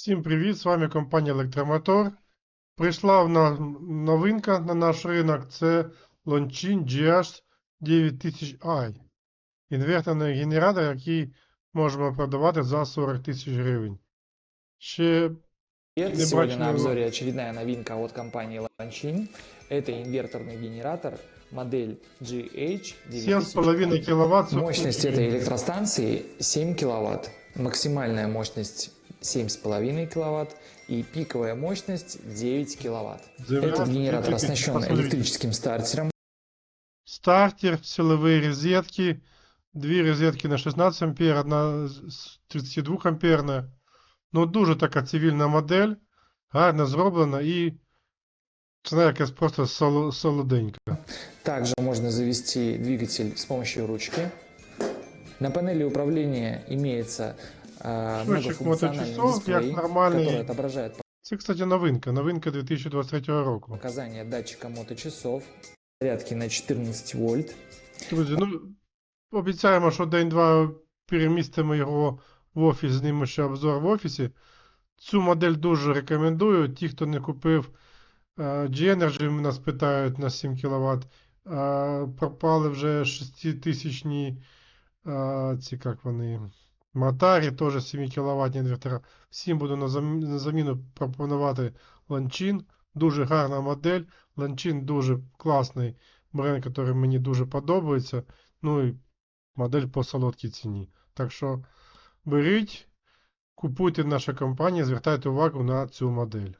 Всім привіт! З вами компанія Електромотор. Прийшла в нас новинка на наш ринок. Це Longchin GH 9000i. Інверторний генератор, який можемо продавати за 40 тисяч гривень. Ще Привет! Не Сегодня на бачу его. обзоре очередная новинка от компании Lanchin. Это инверторный генератор модель GH 9000. 7,5 кВт. Мощность этой электростанции 7 киловатт. Максимальная мощность 7,5 киловатт и пиковая мощность 9 киловатт. Этот генератор оснащен электрическим стартером, Стартер, силовые розетки, дві розетки на 16 ампер, одна з 32 амперна. Ну, дуже така цивільна модель, гарно зроблена і ціна якась просто соло- солоденька. Также можно завести двигатель с помощью ручки. На панели управления имеется э, Счетчик многофункциональный моточасов, дисплей, как нормальный. который отображает Це, кстати, новинка, новинка 2023 року. показания датчика моточасов, зарядки на 14 вольт. Друзі, ну обіцяємо, що день-два перемістимо його в офіс, знімемо ще обзор в офісі. Цю модель дуже рекомендую. Ті, хто не купив е, G-Energy, нас питають на 7 кВт. Пропали вже 6000 е, ці як вони, Матарі, теж 7 кВт інвертора. Всім буду на заміну пропонувати Ланчин. Дуже гарна модель. Ланчин дуже класний бренд, який мені дуже подобається. Ну і модель по солодкій ціні. Так що беріть, купуйте наша компанія, звертайте увагу на цю модель.